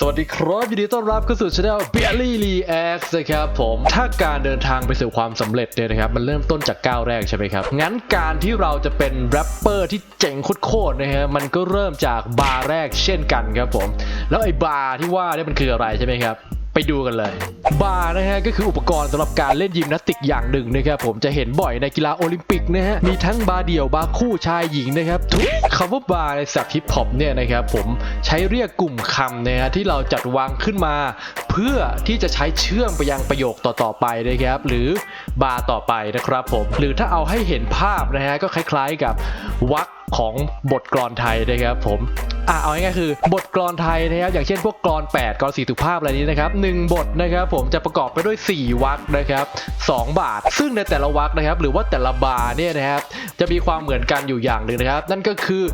สวัสดีครับยินดีต้อนรับเข้าสู่ช anel b e l l y React นะครับผมถ้าการเดินทางไปสู่ความสำเร็จเนี่ยนะครับ มันเริ่มต้นจากก้าวแรกใช่ไหมครับ งั้นการที่เราจะเป็นแรปเปอร์ที่เจ๋งโคตรๆนะฮะมันก็เริ่มจากบาร์แรกเช่นกันครับผม แล้วไอ้บาร์ที่ว่าเนี่ยมันคืออะไรใช่ไหมครับ ไปดูกันเลย บาร์นะฮะก็คืออุปกรณ์สำหรับการเล่นยิมนาสติกอย่างหนึ่งนะครับผมจะเห็นบ่อยในกีฬาโอลิมปิกนะฮะมีทั้งบาร์เดี่ยวบาร์คู่ชายหญิงนะครับทุกคำว่าบาร์ในศัพท์ฮิปฮอปเนี่ยนะครับผมใช้เรียกกลุ่มคำนะฮะที่เราจัดวางขึ้นมา เพื่อที่จะใช้เชื่อมไปยังประโยคต่อๆไปนะครับหรือบาร์ต่อไปนะครับผมหรือถ้าเอาให้เห็นภาพนะฮะก็คล้าย ๆกับวรรคของบทกลอนไทยนะครับผม อะเอาง่ายๆคือบทกลอนไทยนะครับอย่างเช่นพวกกลอน 8กลอน4สุภาพอะไรนี้นะครับหนึ่งบทนะครับผมจะประกอบไปด้วย 4วรรคนะครับ2บาท ซึ่งในแต่ละวรรคนะครับ หรือว่าแต่ละบาร์เนี่ยนะครับจะมีความเหมือนกันอยู่อย่างหนึ่งนะครับ นั่นก็คือ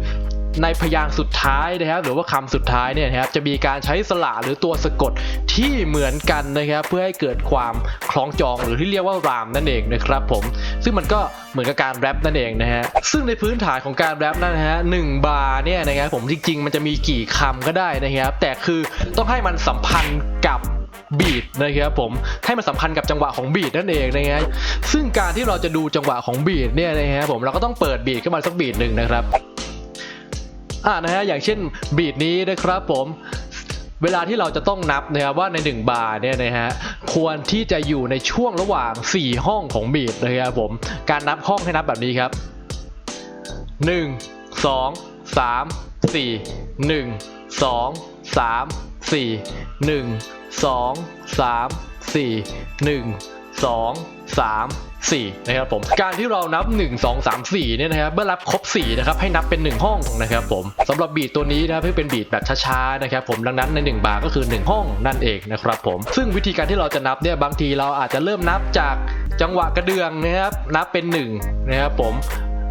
ในพยางค์สุดท้ายนะครับหรือว่าคำสุดท้ายเนี่ยนะครับจะมีการใช้สระหรือตัวสะกดที่เหมือนกันนะครับเพื่อให้เกิดความคล้องจองหรือที่เรียกว่ารามนั่นเองนะครับผมซึ่งมันก็เหมือนกับการแรปนั่นเองนะฮะซึ่งในพื้นฐานของการแรปนั่นนะฮะหนึ่งบาร์เนี่ยนะครับผมจริง ๆ มันจะมีกี่คำก็ได้นะครับแต่คือต้องให้มันสัมพันธ์กับบีทนะครับผมให้มันสัมพันธ์กับจังหวะของบีทนั่นเองนะฮะซึ่งการที่เราจะดูจังหวะของบีทเนี่ยนะฮะผมเราก็ต้องเปิดบีทขึ้นมาสักบีทหนึ่งนะครับ อ่านะฮะอย่างเช่นบีทนี้นะครับผมเวลาที่เราจะต้องนับนะครับว่าใน 1 บาร์เนี่ยนะฮะควรที่จะอยู่ในช่วงระหว่าง 4 ห้องของบีทนะครับผมการนับห้องให้นับแบบนี้ครับ 1 2 3 4 1 2 3 4 1 2 3 4 1 2 3 4นะครับผมการที่เรานับ 1 2 3 4เนี่ยนะครับเมื่อรับครบ4นะครับให้นับเป็น 1 ห้องนะครับผมสำหรับบีทตัวนี้นะครับเพื่อเป็นบีทแบบช้าๆนะครับผมดังนั้นใน 1 บาร์ก็คือ 1 ห้องนั่นเองนะครับผมซึ่งวิธีการที่เราจะนับเนี่ยบางทีเราอาจจะเริ่มนับจากจังหวะกระเดืองนะครับนับเป็น1นะครับผม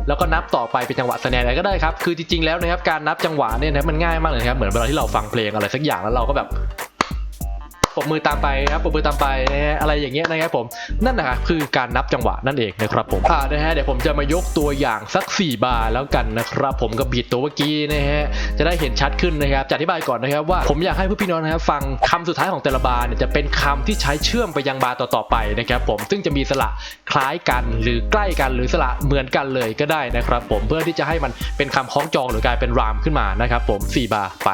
แล้วก็นับต่อไปเป็นจังหวะแสดงอะไรก็ได้ครับคือจริงๆแล้วนะครับการนับจังหวะเนี่ยนะมันง่ายมากเลยครับเหมือนเวลาที่เราฟังเพลงอะไรสักอย่างแล้วเราก็แบบ ปรบมือตามไปนะครับปรบมือตามไปนะฮะอะไรอย่างเงี้ยนะครับผมนั่นนะครับคือการนับจังหวะนั่นเองนะครับผมอ่านะฮะเดี๋ยวผมจะมายกตัวอย่างสัก 4 บาร์แล้วกันนะครับ ผมกับบีดตัวเมื่อกี้นะฮะจะได้เห็นชัดขึ้นนะครับจะอธิบายก่อนนะครับว่าผมอยากให้ผู้พี่น้องนะครับฟังคำสุดท้ายของแต่ละบาร์เนี่ยจะเป็นคำที่ใช้เชื่อมไปยังบาร์ต่อๆไปนะครับผมซึ่งจะมีสระคล้ายกันหรือใกล้กันหรือสระเหมือนกันเลยก็ได้นะครับผมเพื่อที่จะให้มันเป็นคำคล้องจองหรือกลายเป็นรามขึ้นมานะครับผม4บาร์ไป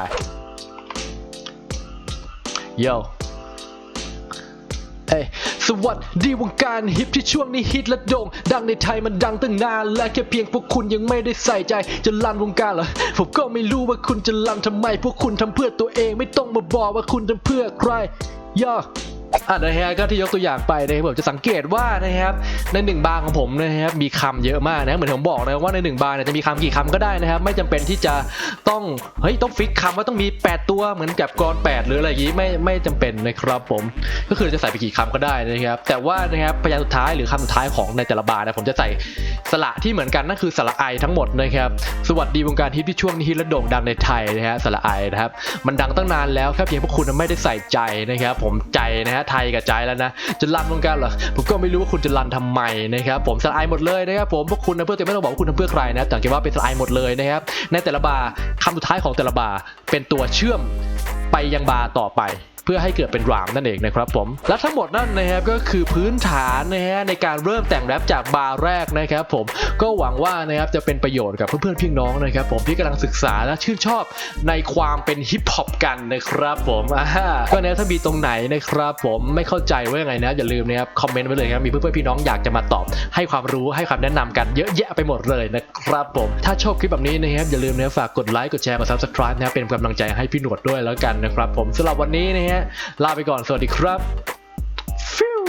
โฮ้สวัสดีวงการฮิปที่ช่วงนี้ฮิตและโด่งดังในไทยมันดังตั้งนาน และแค่เพียงพวกคุณยังไม่ได้ใส่ใจ จะลั่นวงการเหรอ ผมก็ไม่รู้ว่าคุณจะลั่นทำไม พวกคุณทำเพื่อตัวเองไม่ต้องมาบอกว่าคุณทำเพื่อใครย่อ อะนะฮะก็ที่ยกตัวอย่างไปนะครับผมจะสังเกตว่านะครับในหนึ่งบาร์ของผมนะครับมีคำเยอะมากนะเหมือนผมบอกนะว่าในหนึ่งบาร์เนี่ยจะมีคำกี่คำก็ได้นะครับ ไม่จำเป็นที่จะต้องเฮ้ยต้องฟิกคำว่าต้องมี 8 ตัวเหมือนกับกรอน8 หรืออะไรอย่างนี้ไม่ไม่จำเป็นนะครับผมก็คือจะใส่ไปกี่คำก็ได้นะครับแต่ว่านะครับพยางค์สุดท้ายหรือคำสุดท้ายของในแต่ละบาร์นะผมจะใส่สระที่เหมือนกันนั่นคือสระไอทั้งหมดนะครับสวัสดีวงการฮิตที่ช่วงนี้ฮิตและโด่งดังในไทยนะฮะสระไอนะครับมันดังตั้งนานแล้วแค่เพียงพวกคุณไม่ได้ใส่ใจนะครับผมใจนะฮะไทยกับใจแล้วนะ จะรันวงการเหรอ ผมก็ไม่รู้ว่าคุณจะรันทำไมนะครับผมสไลด์หมดเลยนะครับผมพวกคุณนะเพื่อนตัวเองไม่ต้องบอกว่าคุณทำเพื่อใครนะแต่เก็ว่าเป็นสไลด์หมดเลยนะครับ ในแต่ละบาร์คำสุดท้ายของแต่ละบาร์เป็นตัวเชื่อมไปยังบาร์ต่อไป เพื่อให้เกิดเป็นรามนั่นเองนะครับผมและทั้งหมดนั่นนะครับก็คือพื้นฐานนะฮะในการเริ่มแต่งแรปจากบาร์แรกนะครับผมก็หวังว่านะครับจะเป็นประโยชน์กับเพื่อนๆพี่น้องนะครับผมที่กำลังศึกษาและชื่นชอบในความเป็นฮิปฮอปกันนะครับผมอ่าก็นี่ถ้ามีตรงไหนนะครับผมไม่เข้าใจว่ายังไงนะอย่าลืมนะครับคอมเมนต์ไว้เลยครับมีเพื่อนๆพี่น้องอยากจะมาตอบ ให้ความรู้ให้คำแนะนำกันเยอะแยะไปหมดเลยนะครับผมถ้าชอบคลิปแบบนี้นะครับอย่าลืมนะฝากกดไลค์กดแชร์กด subscribe นะครับเป็นกำลังใจให้พี่หนวดด้วยแล้วกันนะครับผมสำหรับวันนี้นะฮะ ลาไปก่อนสวัสดีครับฟิว